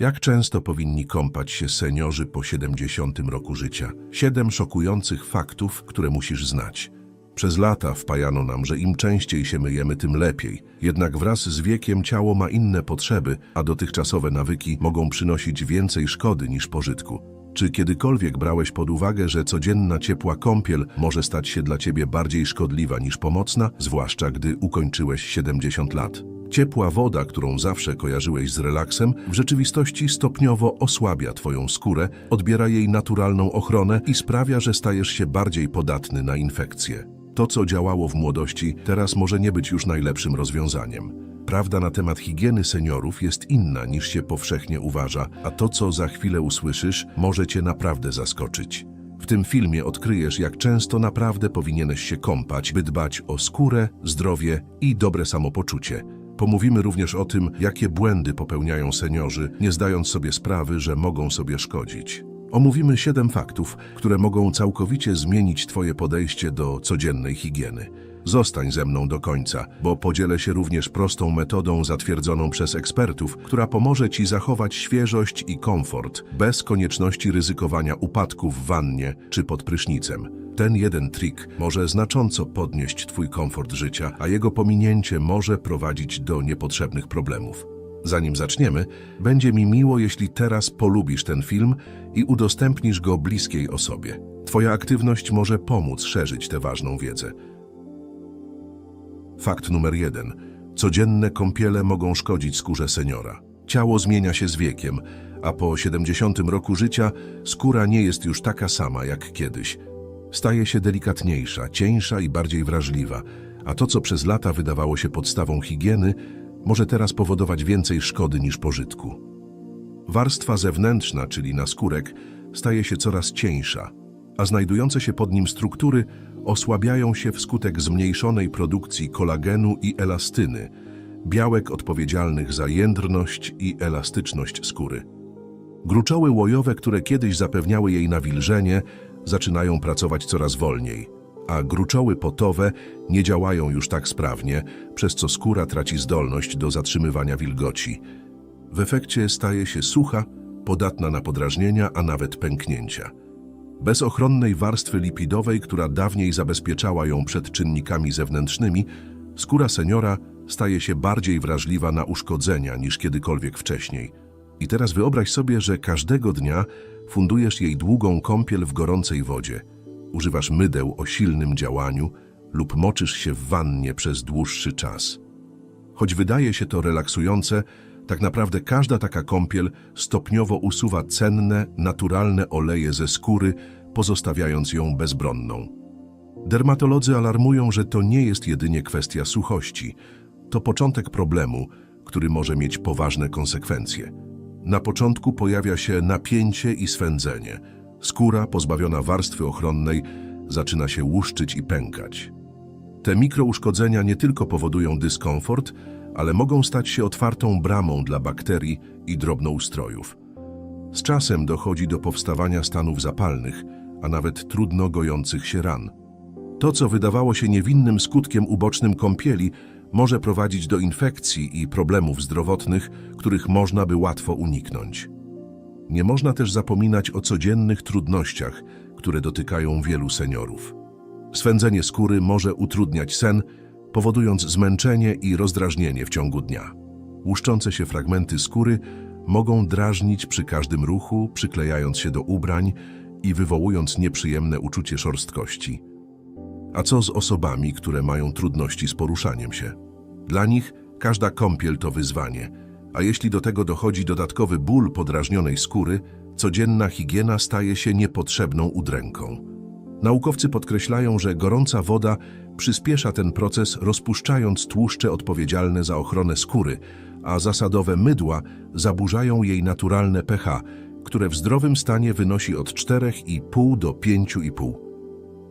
Jak często powinni kąpać się seniorzy po 70 roku życia? Siedem szokujących faktów, które musisz znać. Przez lata wpajano nam, że im częściej się myjemy, tym lepiej. Jednak wraz z wiekiem ciało ma inne potrzeby, a dotychczasowe nawyki mogą przynosić więcej szkody niż pożytku. Czy kiedykolwiek brałeś pod uwagę, że codzienna ciepła kąpiel może stać się dla ciebie bardziej szkodliwa niż pomocna, zwłaszcza gdy ukończyłeś 70 lat? Ciepła woda, którą zawsze kojarzyłeś z relaksem, w rzeczywistości stopniowo osłabia twoją skórę, odbiera jej naturalną ochronę i sprawia, że stajesz się bardziej podatny na infekcje. To, co działało w młodości, teraz może nie być już najlepszym rozwiązaniem. Prawda na temat higieny seniorów jest inna niż się powszechnie uważa, a to, co za chwilę usłyszysz, może cię naprawdę zaskoczyć. W tym filmie odkryjesz, jak często naprawdę powinieneś się kąpać, by dbać o skórę, zdrowie i dobre samopoczucie. Pomówimy również o tym, jakie błędy popełniają seniorzy, nie zdając sobie sprawy, że mogą sobie szkodzić. Omówimy siedem faktów, które mogą całkowicie zmienić Twoje podejście do codziennej higieny. Zostań ze mną do końca, bo podzielę się również prostą metodą zatwierdzoną przez ekspertów, która pomoże Ci zachować świeżość i komfort, bez konieczności ryzykowania upadku w wannie czy pod prysznicem. Ten jeden trik może znacząco podnieść Twój komfort życia, a jego pominięcie może prowadzić do niepotrzebnych problemów. Zanim zaczniemy, będzie mi miło, jeśli teraz polubisz ten film i udostępnisz go bliskiej osobie. Twoja aktywność może pomóc szerzyć tę ważną wiedzę. Fakt numer jeden. Codzienne kąpiele mogą szkodzić skórze seniora. Ciało zmienia się z wiekiem, a po 70 roku życia skóra nie jest już taka sama jak kiedyś. Staje się delikatniejsza, cieńsza i bardziej wrażliwa, a to, co przez lata wydawało się podstawą higieny, może teraz powodować więcej szkody niż pożytku. Warstwa zewnętrzna, czyli naskórek, staje się coraz cieńsza, a znajdujące się pod nim struktury osłabiają się wskutek zmniejszonej produkcji kolagenu i elastyny, białek odpowiedzialnych za jędrność i elastyczność skóry. Gruczoły łojowe, które kiedyś zapewniały jej nawilżenie, zaczynają pracować coraz wolniej, a gruczoły potowe nie działają już tak sprawnie, przez co skóra traci zdolność do zatrzymywania wilgoci. W efekcie staje się sucha, podatna na podrażnienia, a nawet pęknięcia. Bez ochronnej warstwy lipidowej, która dawniej zabezpieczała ją przed czynnikami zewnętrznymi, skóra seniora staje się bardziej wrażliwa na uszkodzenia niż kiedykolwiek wcześniej. I teraz wyobraź sobie, że każdego dnia fundujesz jej długą kąpiel w gorącej wodzie. Używasz mydeł o silnym działaniu lub moczysz się w wannie przez dłuższy czas. Choć wydaje się to relaksujące, tak naprawdę każda taka kąpiel stopniowo usuwa cenne, naturalne oleje ze skóry, pozostawiając ją bezbronną. Dermatolodzy alarmują, że to nie jest jedynie kwestia suchości. To początek problemu, który może mieć poważne konsekwencje. Na początku pojawia się napięcie i swędzenie. Skóra pozbawiona warstwy ochronnej zaczyna się łuszczyć i pękać. Te mikrouszkodzenia nie tylko powodują dyskomfort, ale mogą stać się otwartą bramą dla bakterii i drobnoustrojów. Z czasem dochodzi do powstawania stanów zapalnych, a nawet trudno gojących się ran. To, co wydawało się niewinnym skutkiem ubocznym kąpieli, może prowadzić do infekcji i problemów zdrowotnych, których można by łatwo uniknąć. Nie można też zapominać o codziennych trudnościach, które dotykają wielu seniorów. Swędzenie skóry może utrudniać sen, powodując zmęczenie i rozdrażnienie w ciągu dnia. Łuszczące się fragmenty skóry mogą drażnić przy każdym ruchu, przyklejając się do ubrań i wywołując nieprzyjemne uczucie szorstkości. A co z osobami, które mają trudności z poruszaniem się? Dla nich każda kąpiel to wyzwanie, a jeśli do tego dochodzi dodatkowy ból podrażnionej skóry, codzienna higiena staje się niepotrzebną udręką. Naukowcy podkreślają, że gorąca woda przyspiesza ten proces, rozpuszczając tłuszcze odpowiedzialne za ochronę skóry, a zasadowe mydła zaburzają jej naturalne pH, które w zdrowym stanie wynosi od 4,5 do 5,5.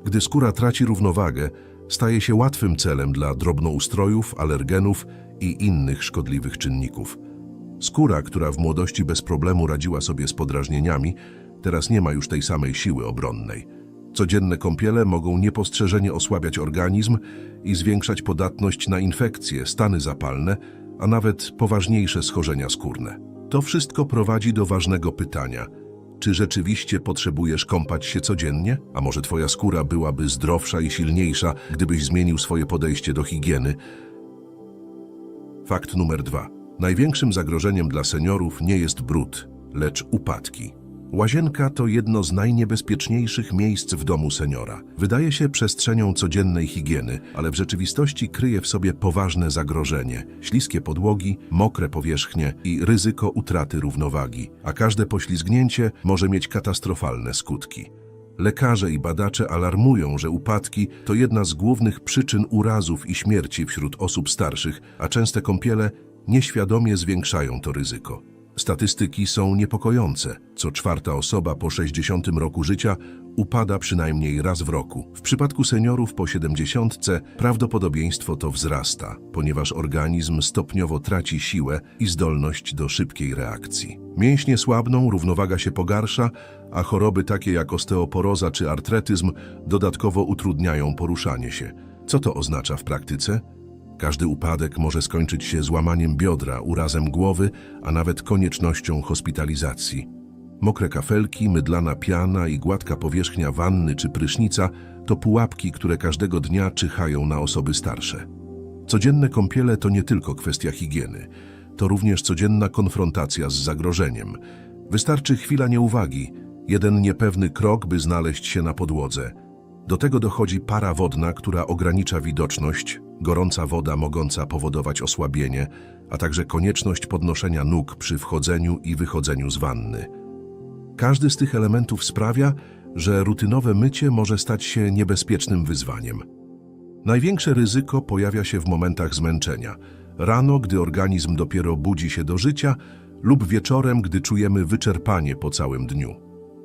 Gdy skóra traci równowagę, staje się łatwym celem dla drobnoustrojów, alergenów i innych szkodliwych czynników. Skóra, która w młodości bez problemu radziła sobie z podrażnieniami, teraz nie ma już tej samej siły obronnej. Codzienne kąpiele mogą niepostrzeżenie osłabiać organizm i zwiększać podatność na infekcje, stany zapalne, a nawet poważniejsze schorzenia skórne. To wszystko prowadzi do ważnego pytania. Czy rzeczywiście potrzebujesz kąpać się codziennie? A może twoja skóra byłaby zdrowsza i silniejsza, gdybyś zmienił swoje podejście do higieny? Fakt numer dwa. Największym zagrożeniem dla seniorów nie jest brud, lecz upadki. Łazienka to jedno z najniebezpieczniejszych miejsc w domu seniora. Wydaje się przestrzenią codziennej higieny, ale w rzeczywistości kryje w sobie poważne zagrożenie. Śliskie podłogi, mokre powierzchnie i ryzyko utraty równowagi, a każde poślizgnięcie może mieć katastrofalne skutki. Lekarze i badacze alarmują, że upadki to jedna z głównych przyczyn urazów i śmierci wśród osób starszych, a częste kąpiele nieświadomie zwiększają to ryzyko. Statystyki są niepokojące. Co czwarta osoba po 60 roku życia upada przynajmniej raz w roku. W przypadku seniorów po 70 prawdopodobieństwo to wzrasta, ponieważ organizm stopniowo traci siłę i zdolność do szybkiej reakcji. Mięśnie słabną, równowaga się pogarsza, a choroby takie jak osteoporoza czy artretyzm dodatkowo utrudniają poruszanie się. Co to oznacza w praktyce? Każdy upadek może skończyć się złamaniem biodra, urazem głowy, a nawet koniecznością hospitalizacji. Mokre kafelki, mydlana piana i gładka powierzchnia wanny czy prysznica to pułapki, które każdego dnia czyhają na osoby starsze. Codzienne kąpiele to nie tylko kwestia higieny, to również codzienna konfrontacja z zagrożeniem. Wystarczy chwila nieuwagi, jeden niepewny krok, by znaleźć się na podłodze. Do tego dochodzi para wodna, która ogranicza widoczność, gorąca woda mogąca powodować osłabienie, a także konieczność podnoszenia nóg przy wchodzeniu i wychodzeniu z wanny. Każdy z tych elementów sprawia, że rutynowe mycie może stać się niebezpiecznym wyzwaniem. Największe ryzyko pojawia się w momentach zmęczenia. Rano, gdy organizm dopiero budzi się do życia, lub wieczorem, gdy czujemy wyczerpanie po całym dniu.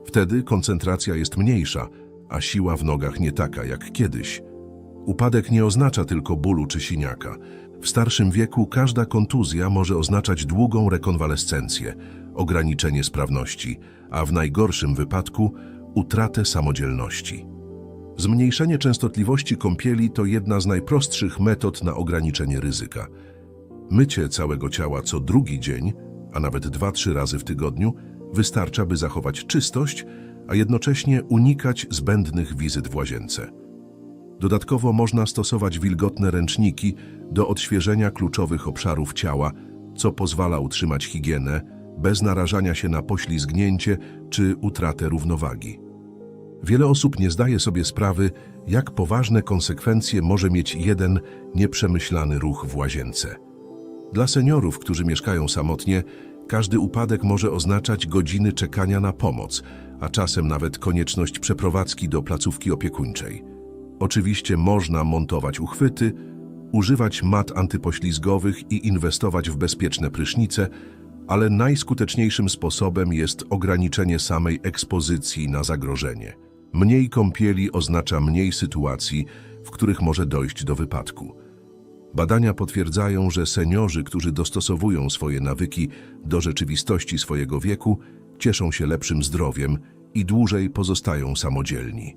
Wtedy koncentracja jest mniejsza, a siła w nogach nie taka jak kiedyś. Upadek nie oznacza tylko bólu czy siniaka. W starszym wieku każda kontuzja może oznaczać długą rekonwalescencję, ograniczenie sprawności, a w najgorszym wypadku utratę samodzielności. Zmniejszenie częstotliwości kąpieli to jedna z najprostszych metod na ograniczenie ryzyka. Mycie całego ciała co drugi dzień, a nawet dwa, trzy razy w tygodniu, wystarcza, by zachować czystość, a jednocześnie unikać zbędnych wizyt w łazience. Dodatkowo można stosować wilgotne ręczniki do odświeżenia kluczowych obszarów ciała, co pozwala utrzymać higienę bez narażania się na poślizgnięcie czy utratę równowagi. Wiele osób nie zdaje sobie sprawy, jak poważne konsekwencje może mieć jeden nieprzemyślany ruch w łazience. Dla seniorów, którzy mieszkają samotnie, każdy upadek może oznaczać godziny czekania na pomoc, a czasem nawet konieczność przeprowadzki do placówki opiekuńczej. Oczywiście można montować uchwyty, używać mat antypoślizgowych i inwestować w bezpieczne prysznice, ale najskuteczniejszym sposobem jest ograniczenie samej ekspozycji na zagrożenie. Mniej kąpieli oznacza mniej sytuacji, w których może dojść do wypadku. Badania potwierdzają, że seniorzy, którzy dostosowują swoje nawyki do rzeczywistości swojego wieku, cieszą się lepszym zdrowiem i dłużej pozostają samodzielni.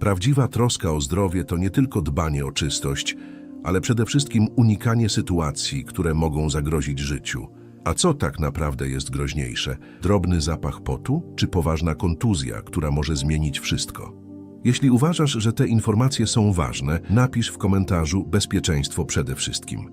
Prawdziwa troska o zdrowie to nie tylko dbanie o czystość, ale przede wszystkim unikanie sytuacji, które mogą zagrozić życiu. A co tak naprawdę jest groźniejsze? Drobny zapach potu czy poważna kontuzja, która może zmienić wszystko? Jeśli uważasz, że te informacje są ważne, napisz w komentarzu bezpieczeństwo przede wszystkim.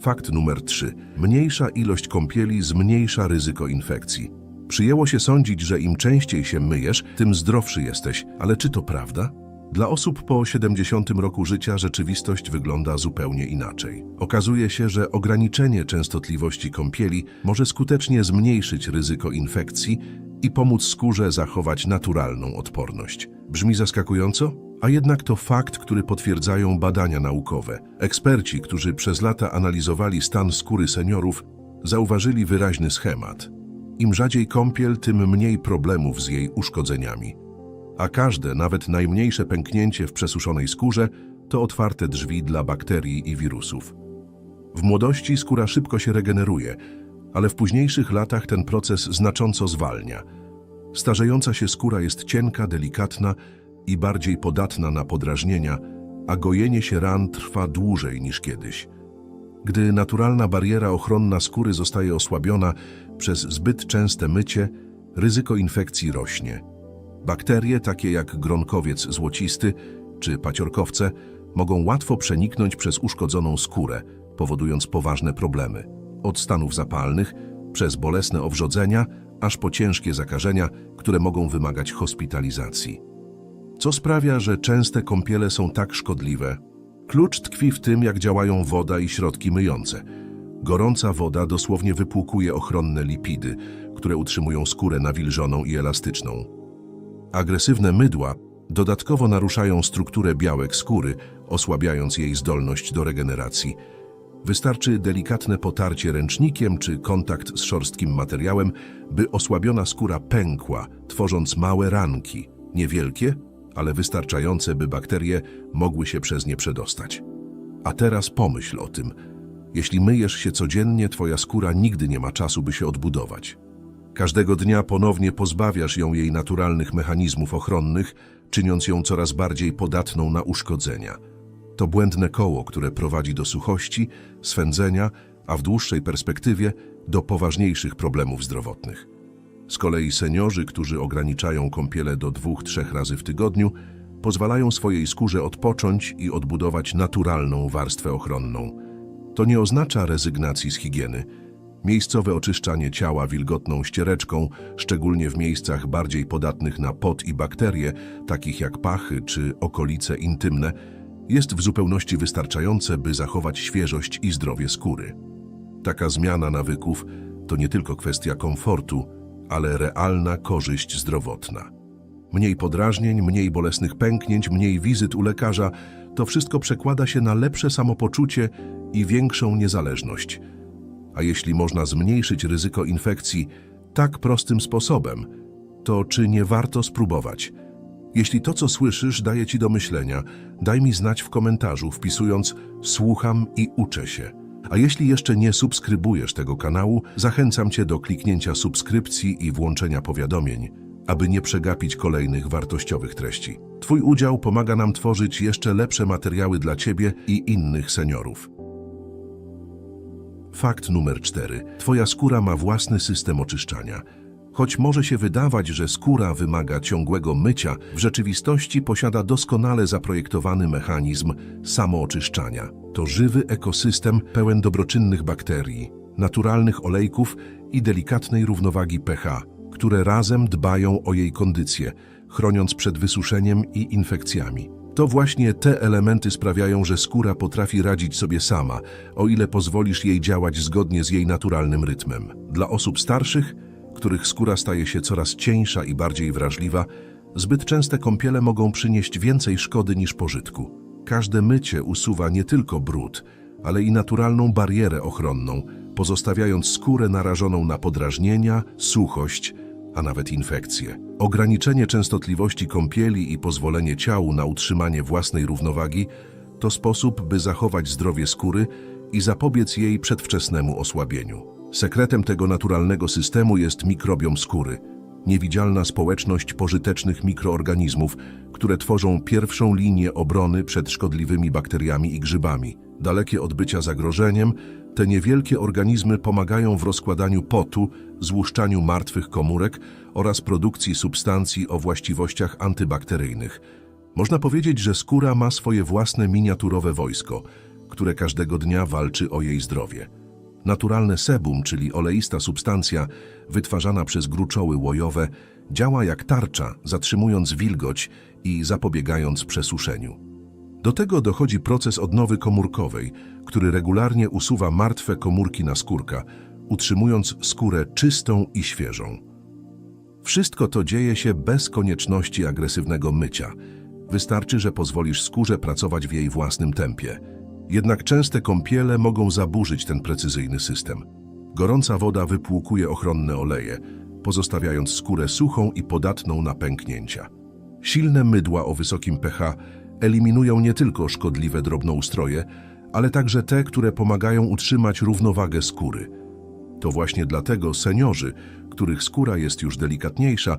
Fakt numer 3. Mniejsza ilość kąpieli zmniejsza ryzyko infekcji. Przyjęło się sądzić, że im częściej się myjesz, tym zdrowszy jesteś, ale czy to prawda? Dla osób po 70 roku życia rzeczywistość wygląda zupełnie inaczej. Okazuje się, że ograniczenie częstotliwości kąpieli może skutecznie zmniejszyć ryzyko infekcji i pomóc skórze zachować naturalną odporność. Brzmi zaskakująco? A jednak to fakt, który potwierdzają badania naukowe. Eksperci, którzy przez lata analizowali stan skóry seniorów, zauważyli wyraźny schemat. Im rzadziej kąpiel, tym mniej problemów z jej uszkodzeniami. A każde, nawet najmniejsze pęknięcie w przesuszonej skórze to otwarte drzwi dla bakterii i wirusów. W młodości skóra szybko się regeneruje, ale w późniejszych latach ten proces znacząco zwalnia. Starzejąca się skóra jest cienka, delikatna i bardziej podatna na podrażnienia, a gojenie się ran trwa dłużej niż kiedyś. Gdy naturalna bariera ochronna skóry zostaje osłabiona przez zbyt częste mycie, ryzyko infekcji rośnie. Bakterie takie jak gronkowiec złocisty czy paciorkowce mogą łatwo przeniknąć przez uszkodzoną skórę, powodując poważne problemy. Od stanów zapalnych, przez bolesne owrzodzenia, aż po ciężkie zakażenia, które mogą wymagać hospitalizacji. Co sprawia, że częste kąpiele są tak szkodliwe? Klucz tkwi w tym, jak działają woda i środki myjące. Gorąca woda dosłownie wypłukuje ochronne lipidy, które utrzymują skórę nawilżoną i elastyczną. Agresywne mydła dodatkowo naruszają strukturę białek skóry, osłabiając jej zdolność do regeneracji. Wystarczy delikatne potarcie ręcznikiem czy kontakt z szorstkim materiałem, by osłabiona skóra pękła, tworząc małe ranki, niewielkie, ale wystarczające, by bakterie mogły się przez nie przedostać. A teraz pomyśl o tym. Jeśli myjesz się codziennie, twoja skóra nigdy nie ma czasu, by się odbudować. Każdego dnia ponownie pozbawiasz ją jej naturalnych mechanizmów ochronnych, czyniąc ją coraz bardziej podatną na uszkodzenia. To błędne koło, które prowadzi do suchości, swędzenia, a w dłuższej perspektywie do poważniejszych problemów zdrowotnych. Z kolei seniorzy, którzy ograniczają kąpiele do dwóch, trzech razy w tygodniu, pozwalają swojej skórze odpocząć i odbudować naturalną warstwę ochronną. To nie oznacza rezygnacji z higieny. Miejscowe oczyszczanie ciała wilgotną ściereczką, szczególnie w miejscach bardziej podatnych na pot i bakterie, takich jak pachy czy okolice intymne, jest w zupełności wystarczające, by zachować świeżość i zdrowie skóry. Taka zmiana nawyków to nie tylko kwestia komfortu, ale realna korzyść zdrowotna. Mniej podrażnień, mniej bolesnych pęknięć, mniej wizyt u lekarza to wszystko przekłada się na lepsze samopoczucie i większą niezależność. A jeśli można zmniejszyć ryzyko infekcji tak prostym sposobem, to czy nie warto spróbować? Jeśli to, co słyszysz, daje ci do myślenia, daj mi znać w komentarzu, wpisując słucham i uczę się. A jeśli jeszcze nie subskrybujesz tego kanału, zachęcam cię do kliknięcia subskrypcji i włączenia powiadomień, aby nie przegapić kolejnych wartościowych treści. Twój udział pomaga nam tworzyć jeszcze lepsze materiały dla ciebie i innych seniorów. Fakt numer 4. Twoja skóra ma własny system oczyszczania. Choć może się wydawać, że skóra wymaga ciągłego mycia, w rzeczywistości posiada doskonale zaprojektowany mechanizm samooczyszczania. To żywy ekosystem pełen dobroczynnych bakterii, naturalnych olejków i delikatnej równowagi pH, które razem dbają o jej kondycję, chroniąc przed wysuszeniem i infekcjami. To właśnie te elementy sprawiają, że skóra potrafi radzić sobie sama, o ile pozwolisz jej działać zgodnie z jej naturalnym rytmem. Dla osób starszych, których skóra staje się coraz cieńsza i bardziej wrażliwa, zbyt częste kąpiele mogą przynieść więcej szkody niż pożytku. Każde mycie usuwa nie tylko brud, ale i naturalną barierę ochronną, pozostawiając skórę narażoną na podrażnienia, suchość, a nawet infekcje. Ograniczenie częstotliwości kąpieli i pozwolenie ciału na utrzymanie własnej równowagi to sposób, by zachować zdrowie skóry i zapobiec jej przedwczesnemu osłabieniu. Sekretem tego naturalnego systemu jest mikrobiom skóry, niewidzialna społeczność pożytecznych mikroorganizmów, które tworzą pierwszą linię obrony przed szkodliwymi bakteriami i grzybami. Dalekie od bycia zagrożeniem, te niewielkie organizmy pomagają w rozkładaniu potu, złuszczaniu martwych komórek oraz produkcji substancji o właściwościach antybakteryjnych. Można powiedzieć, że skóra ma swoje własne miniaturowe wojsko, które każdego dnia walczy o jej zdrowie. Naturalne sebum, czyli oleista substancja wytwarzana przez gruczoły łojowe, działa jak tarcza, zatrzymując wilgoć i zapobiegając przesuszeniu. Do tego dochodzi proces odnowy komórkowej, który regularnie usuwa martwe komórki naskórka, utrzymując skórę czystą i świeżą. Wszystko to dzieje się bez konieczności agresywnego mycia. Wystarczy, że pozwolisz skórze pracować w jej własnym tempie. Jednak częste kąpiele mogą zaburzyć ten precyzyjny system. Gorąca woda wypłukuje ochronne oleje, pozostawiając skórę suchą i podatną na pęknięcia. Silne mydła o wysokim pH eliminują nie tylko szkodliwe drobnoustroje, ale także te, które pomagają utrzymać równowagę skóry. To właśnie dlatego seniorzy, których skóra jest już delikatniejsza,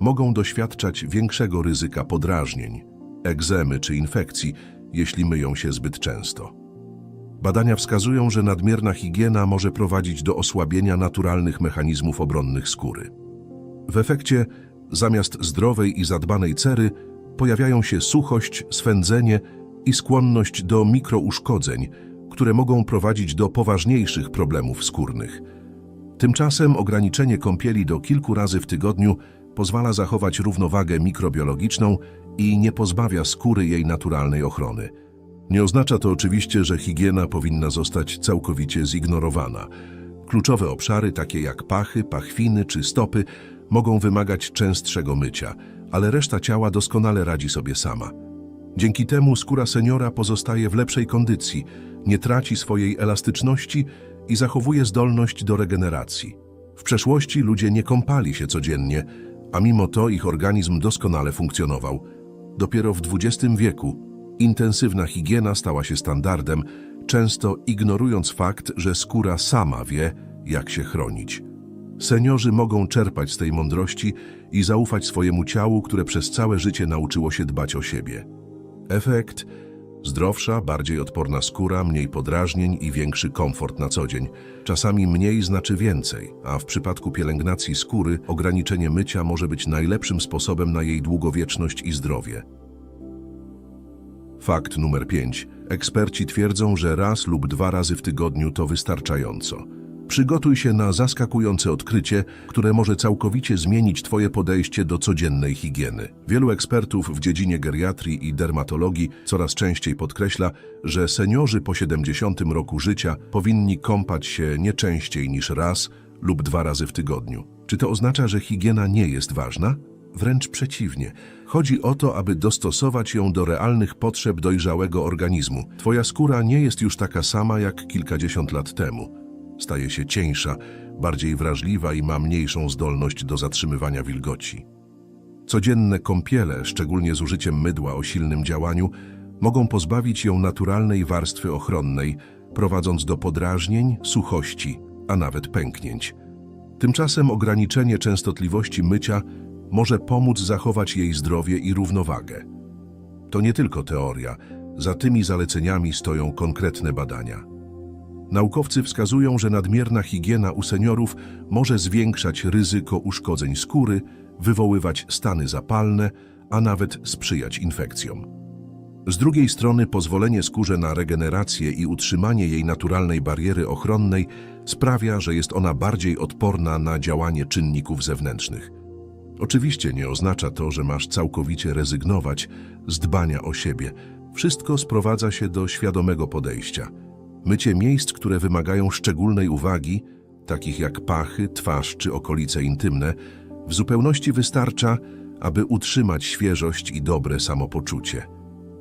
mogą doświadczać większego ryzyka podrażnień, egzemy czy infekcji, jeśli myją się zbyt często. Badania wskazują, że nadmierna higiena może prowadzić do osłabienia naturalnych mechanizmów obronnych skóry. W efekcie, zamiast zdrowej i zadbanej cery, pojawiają się suchość, swędzenie i skłonność do mikrouszkodzeń, które mogą prowadzić do poważniejszych problemów skórnych. Tymczasem ograniczenie kąpieli do kilku razy w tygodniu pozwala zachować równowagę mikrobiologiczną i nie pozbawia skóry jej naturalnej ochrony. Nie oznacza to oczywiście, że higiena powinna zostać całkowicie zignorowana. Kluczowe obszary, takie jak pachy, pachwiny czy stopy, mogą wymagać częstszego mycia, ale reszta ciała doskonale radzi sobie sama. Dzięki temu skóra seniora pozostaje w lepszej kondycji, nie traci swojej elastyczności i zachowuje zdolność do regeneracji. W przeszłości ludzie nie kąpali się codziennie, a mimo to ich organizm doskonale funkcjonował. Dopiero w XX wieku intensywna higiena stała się standardem, często ignorując fakt, że skóra sama wie, jak się chronić. Seniorzy mogą czerpać z tej mądrości i zaufać swojemu ciału, które przez całe życie nauczyło się dbać o siebie. Efekt? Zdrowsza, bardziej odporna skóra, mniej podrażnień i większy komfort na co dzień. Czasami mniej znaczy więcej, a w przypadku pielęgnacji skóry ograniczenie mycia może być najlepszym sposobem na jej długowieczność i zdrowie. Fakt numer 5. Eksperci twierdzą, że raz lub dwa razy w tygodniu to wystarczająco. Przygotuj się na zaskakujące odkrycie, które może całkowicie zmienić Twoje podejście do codziennej higieny. Wielu ekspertów w dziedzinie geriatrii i dermatologii coraz częściej podkreśla, że seniorzy po 70 roku życia powinni kąpać się nie częściej niż raz lub dwa razy w tygodniu. Czy to oznacza, że higiena nie jest ważna? Wręcz przeciwnie. Chodzi o to, aby dostosować ją do realnych potrzeb dojrzałego organizmu. Twoja skóra nie jest już taka sama jak kilkadziesiąt lat temu. Staje się cieńsza, bardziej wrażliwa i ma mniejszą zdolność do zatrzymywania wilgoci. Codzienne kąpiele, szczególnie z użyciem mydła o silnym działaniu, mogą pozbawić ją naturalnej warstwy ochronnej, prowadząc do podrażnień, suchości, a nawet pęknięć. Tymczasem ograniczenie częstotliwości mycia może pomóc zachować jej zdrowie i równowagę. To nie tylko teoria, za tymi zaleceniami stoją konkretne badania. Naukowcy wskazują, że nadmierna higiena u seniorów może zwiększać ryzyko uszkodzeń skóry, wywoływać stany zapalne, a nawet sprzyjać infekcjom. Z drugiej strony pozwolenie skórze na regenerację i utrzymanie jej naturalnej bariery ochronnej sprawia, że jest ona bardziej odporna na działanie czynników zewnętrznych. Oczywiście nie oznacza to, że masz całkowicie rezygnować z dbania o siebie. Wszystko sprowadza się do świadomego podejścia. Mycie miejsc, które wymagają szczególnej uwagi, takich jak pachy, twarz czy okolice intymne, w zupełności wystarcza, aby utrzymać świeżość i dobre samopoczucie.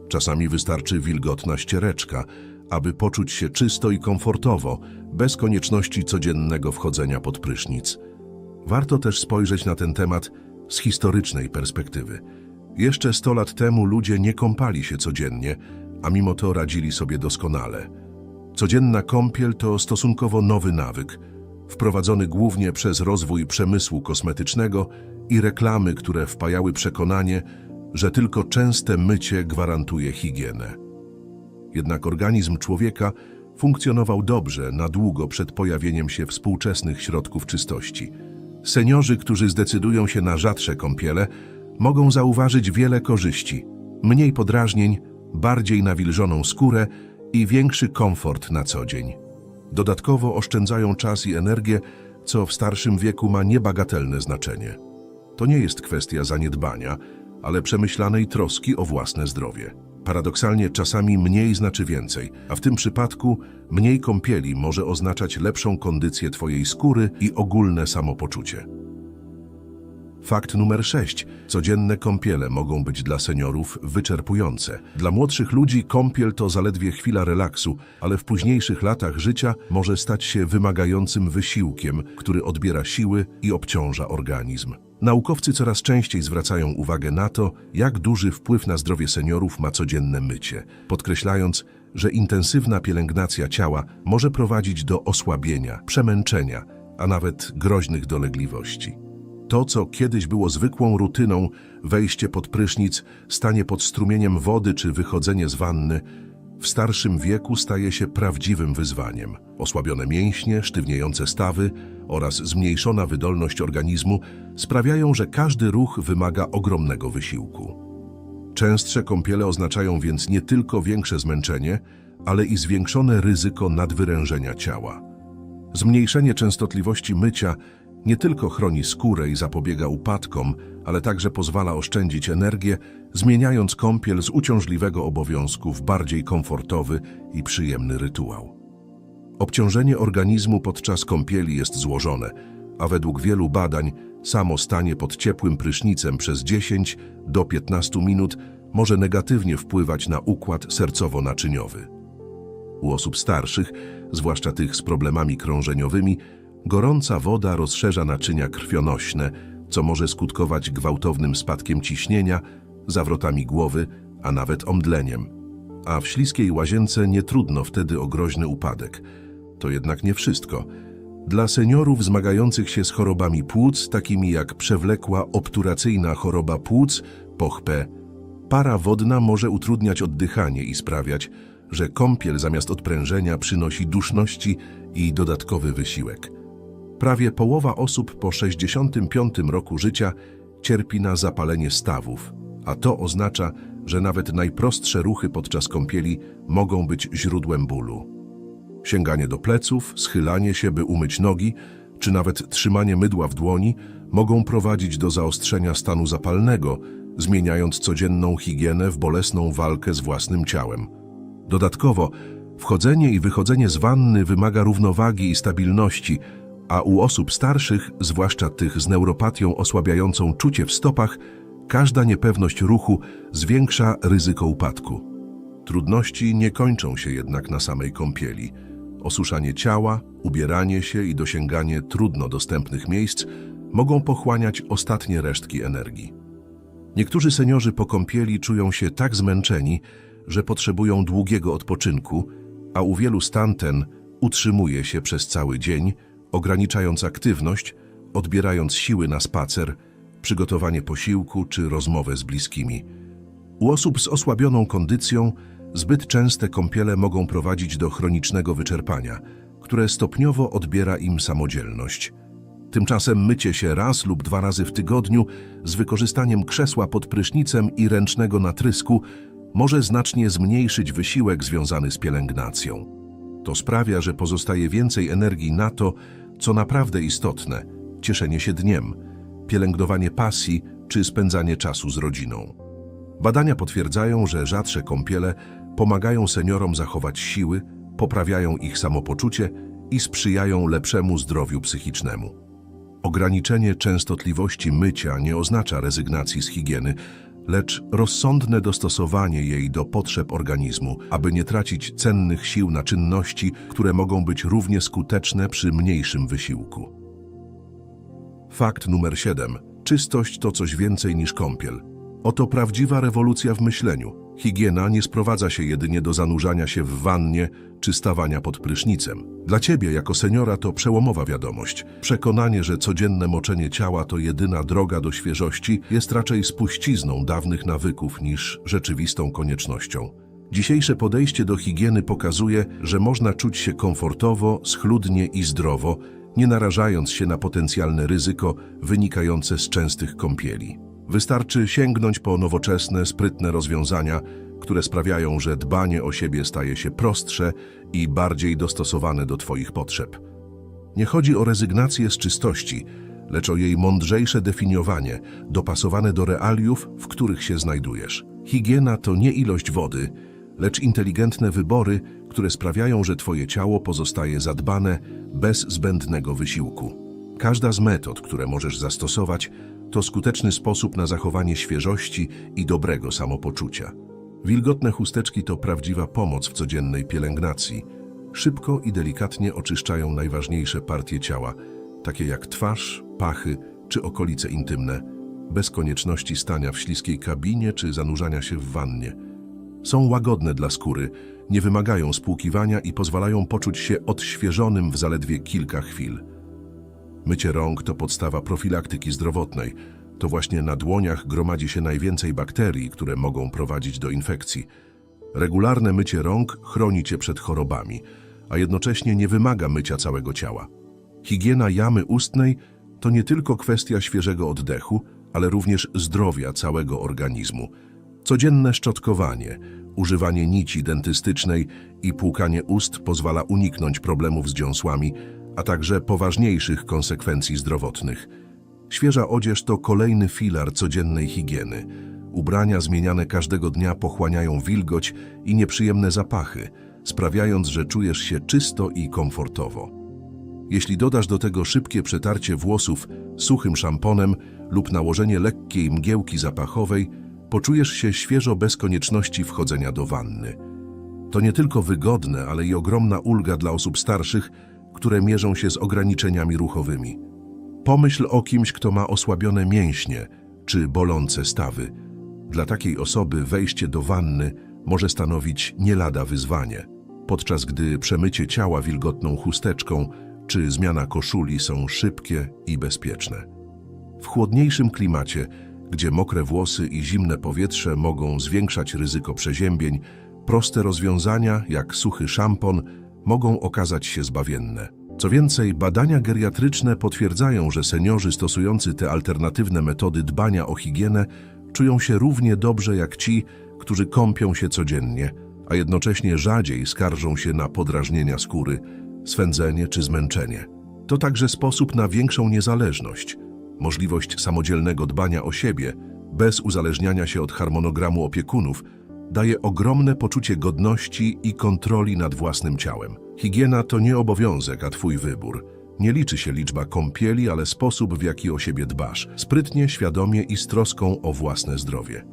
Czasami wystarczy wilgotna ściereczka, aby poczuć się czysto i komfortowo, bez konieczności codziennego wchodzenia pod prysznic. Warto też spojrzeć na ten temat z historycznej perspektywy. Jeszcze 100 lat temu ludzie nie kąpali się codziennie, a mimo to radzili sobie doskonale. Codzienna kąpiel to stosunkowo nowy nawyk, wprowadzony głównie przez rozwój przemysłu kosmetycznego i reklamy, które wpajały przekonanie, że tylko częste mycie gwarantuje higienę. Jednak organizm człowieka funkcjonował dobrze na długo przed pojawieniem się współczesnych środków czystości. Seniorzy, którzy zdecydują się na rzadsze kąpiele, mogą zauważyć wiele korzyści. Mniej podrażnień, bardziej nawilżoną skórę i większy komfort na co dzień. Dodatkowo oszczędzają czas i energię, co w starszym wieku ma niebagatelne znaczenie. To nie jest kwestia zaniedbania, ale przemyślanej troski o własne zdrowie. Paradoksalnie czasami mniej znaczy więcej, a w tym przypadku mniej kąpieli może oznaczać lepszą kondycję Twojej skóry i ogólne samopoczucie. Fakt numer 6. Codzienne kąpiele mogą być dla seniorów wyczerpujące. Dla młodszych ludzi kąpiel to zaledwie chwila relaksu, ale w późniejszych latach życia może stać się wymagającym wysiłkiem, który odbiera siły i obciąża organizm. Naukowcy coraz częściej zwracają uwagę na to, jak duży wpływ na zdrowie seniorów ma codzienne mycie, podkreślając, że intensywna pielęgnacja ciała może prowadzić do osłabienia, przemęczenia, a nawet groźnych dolegliwości. To, co kiedyś było zwykłą rutyną, wejście pod prysznic, stanie pod strumieniem wody czy wychodzenie z wanny, w starszym wieku staje się prawdziwym wyzwaniem. Osłabione mięśnie, sztywniejące stawy oraz zmniejszona wydolność organizmu sprawiają, że każdy ruch wymaga ogromnego wysiłku. Częstsze kąpiele oznaczają więc nie tylko większe zmęczenie, ale i zwiększone ryzyko nadwyrężenia ciała. Zmniejszenie częstotliwości mycia nie tylko chroni skórę i zapobiega upadkom, ale także pozwala oszczędzić energię, zmieniając kąpiel z uciążliwego obowiązku w bardziej komfortowy i przyjemny rytuał. Obciążenie organizmu podczas kąpieli jest złożone, a według wielu badań samo stanie pod ciepłym prysznicem przez 10 do 15 minut może negatywnie wpływać na układ sercowo-naczyniowy. U osób starszych, zwłaszcza tych z problemami krążeniowymi, gorąca woda rozszerza naczynia krwionośne, co może skutkować gwałtownym spadkiem ciśnienia, zawrotami głowy, a nawet omdleniem. A w śliskiej łazience nie trudno wtedy o groźny upadek. To jednak nie wszystko. Dla seniorów zmagających się z chorobami płuc, takimi jak przewlekła obturacyjna choroba płuc, POCH-P, para wodna może utrudniać oddychanie i sprawiać, że kąpiel zamiast odprężenia przynosi duszności i dodatkowy wysiłek. Prawie połowa osób po 65 roku życia cierpi na zapalenie stawów, a to oznacza, że nawet najprostsze ruchy podczas kąpieli mogą być źródłem bólu. Sięganie do pleców, schylanie się, by umyć nogi, czy nawet trzymanie mydła w dłoni mogą prowadzić do zaostrzenia stanu zapalnego, zmieniając codzienną higienę w bolesną walkę z własnym ciałem. Dodatkowo, wchodzenie i wychodzenie z wanny wymaga równowagi i stabilności, a u osób starszych, zwłaszcza tych z neuropatią osłabiającą czucie w stopach, każda niepewność ruchu zwiększa ryzyko upadku. Trudności nie kończą się jednak na samej kąpieli. Osuszanie ciała, ubieranie się i dosięganie trudno dostępnych miejsc mogą pochłaniać ostatnie resztki energii. Niektórzy seniorzy po kąpieli czują się tak zmęczeni, że potrzebują długiego odpoczynku, a u wielu stan ten utrzymuje się przez cały dzień, ograniczając aktywność, odbierając siły na spacer, przygotowanie posiłku czy rozmowę z bliskimi. U osób z osłabioną kondycją zbyt częste kąpiele mogą prowadzić do chronicznego wyczerpania, które stopniowo odbiera im samodzielność. Tymczasem mycie się raz lub dwa razy w tygodniu z wykorzystaniem krzesła pod prysznicem i ręcznego natrysku może znacznie zmniejszyć wysiłek związany z pielęgnacją. To sprawia, że pozostaje więcej energii na to, co naprawdę istotne cieszenie się dniem, pielęgnowanie pasji czy spędzanie czasu z rodziną. Badania potwierdzają, że rzadsze kąpiele pomagają seniorom zachować siły, poprawiają ich samopoczucie i sprzyjają lepszemu zdrowiu psychicznemu. Ograniczenie częstotliwości mycia nie oznacza rezygnacji z higieny, lecz rozsądne dostosowanie jej do potrzeb organizmu, aby nie tracić cennych sił na czynności, które mogą być równie skuteczne przy mniejszym wysiłku. Fakt numer 7. Czystość to coś więcej niż kąpiel. Oto prawdziwa rewolucja w myśleniu. Higiena nie sprowadza się jedynie do zanurzania się w wannie czy stawania pod prysznicem. Dla ciebie, jako seniora, to przełomowa wiadomość. Przekonanie, że codzienne moczenie ciała to jedyna droga do świeżości, jest raczej spuścizną dawnych nawyków niż rzeczywistą koniecznością. Dzisiejsze podejście do higieny pokazuje, że można czuć się komfortowo, schludnie i zdrowo, nie narażając się na potencjalne ryzyko wynikające z częstych kąpieli. Wystarczy sięgnąć po nowoczesne, sprytne rozwiązania, które sprawiają, że dbanie o siebie staje się prostsze i bardziej dostosowane do Twoich potrzeb. Nie chodzi o rezygnację z czystości, lecz o jej mądrzejsze definiowanie, dopasowane do realiów, w których się znajdujesz. Higiena to nie ilość wody, lecz inteligentne wybory, które sprawiają, że Twoje ciało pozostaje zadbane bez zbędnego wysiłku. Każda z metod, które możesz zastosować, to skuteczny sposób na zachowanie świeżości i dobrego samopoczucia. Wilgotne chusteczki to prawdziwa pomoc w codziennej pielęgnacji. Szybko i delikatnie oczyszczają najważniejsze partie ciała, takie jak twarz, pachy czy okolice intymne, bez konieczności stania w śliskiej kabinie czy zanurzania się w wannie. Są łagodne dla skóry, nie wymagają spłukiwania i pozwalają poczuć się odświeżonym w zaledwie kilka chwil. Mycie rąk to podstawa profilaktyki zdrowotnej. To właśnie na dłoniach gromadzi się najwięcej bakterii, które mogą prowadzić do infekcji. Regularne mycie rąk chroni cię przed chorobami, a jednocześnie nie wymaga mycia całego ciała. Higiena jamy ustnej to nie tylko kwestia świeżego oddechu, ale również zdrowia całego organizmu. Codzienne szczotkowanie, używanie nici dentystycznej i płukanie ust pozwala uniknąć problemów z dziąsłami, a także poważniejszych konsekwencji zdrowotnych. Świeża odzież to kolejny filar codziennej higieny. Ubrania zmieniane każdego dnia pochłaniają wilgoć i nieprzyjemne zapachy, sprawiając, że czujesz się czysto i komfortowo. Jeśli dodasz do tego szybkie przetarcie włosów suchym szamponem lub nałożenie lekkiej mgiełki zapachowej, poczujesz się świeżo bez konieczności wchodzenia do wanny. To nie tylko wygodne, ale i ogromna ulga dla osób starszych, które mierzą się z ograniczeniami ruchowymi. Pomyśl o kimś, kto ma osłabione mięśnie czy bolące stawy. Dla takiej osoby wejście do wanny może stanowić nie lada wyzwanie, podczas gdy przemycie ciała wilgotną chusteczką czy zmiana koszuli są szybkie i bezpieczne. W chłodniejszym klimacie, gdzie mokre włosy i zimne powietrze mogą zwiększać ryzyko przeziębień, proste rozwiązania, jak suchy szampon, mogą okazać się zbawienne. Co więcej, badania geriatryczne potwierdzają, że seniorzy stosujący te alternatywne metody dbania o higienę czują się równie dobrze jak ci, którzy kąpią się codziennie, a jednocześnie rzadziej skarżą się na podrażnienia skóry, swędzenie czy zmęczenie. To także sposób na większą niezależność, możliwość samodzielnego dbania o siebie, bez uzależniania się od harmonogramu opiekunów, daje ogromne poczucie godności i kontroli nad własnym ciałem. Higiena to nie obowiązek, a twój wybór. Nie liczy się liczba kąpieli, ale sposób, w jaki o siebie dbasz, sprytnie, świadomie i z troską o własne zdrowie.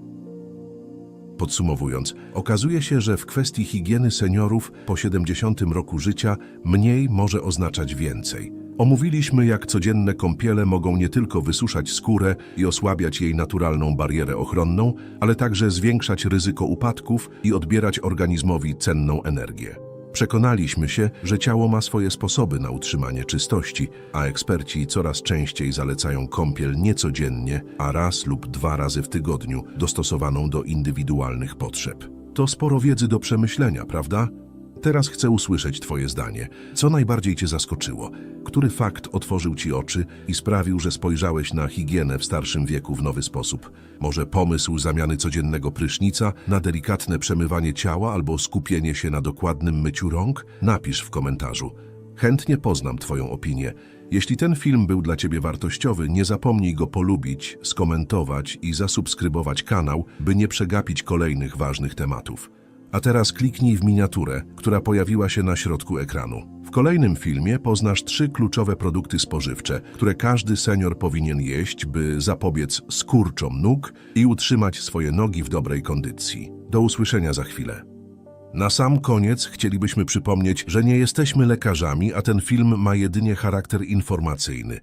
Podsumowując, okazuje się, że w kwestii higieny seniorów po 70 roku życia mniej może oznaczać więcej. Omówiliśmy, jak codzienne kąpiele mogą nie tylko wysuszać skórę i osłabiać jej naturalną barierę ochronną, ale także zwiększać ryzyko upadków i odbierać organizmowi cenną energię. Przekonaliśmy się, że ciało ma swoje sposoby na utrzymanie czystości, a eksperci coraz częściej zalecają kąpiel nie codziennie, a raz lub dwa razy w tygodniu, dostosowaną do indywidualnych potrzeb. To sporo wiedzy do przemyślenia, prawda? Teraz chcę usłyszeć Twoje zdanie. Co najbardziej Cię zaskoczyło? Który fakt otworzył Ci oczy i sprawił, że spojrzałeś na higienę w starszym wieku w nowy sposób? Może pomysł zamiany codziennego prysznica na delikatne przemywanie ciała albo skupienie się na dokładnym myciu rąk? Napisz w komentarzu. Chętnie poznam Twoją opinię. Jeśli ten film był dla Ciebie wartościowy, nie zapomnij go polubić, skomentować i zasubskrybować kanał, by nie przegapić kolejnych ważnych tematów. A teraz kliknij w miniaturę, która pojawiła się na środku ekranu. W kolejnym filmie poznasz trzy kluczowe produkty spożywcze, które każdy senior powinien jeść, by zapobiec skurczom nóg i utrzymać swoje nogi w dobrej kondycji. Do usłyszenia za chwilę. Na sam koniec chcielibyśmy przypomnieć, że nie jesteśmy lekarzami, a ten film ma jedynie charakter informacyjny.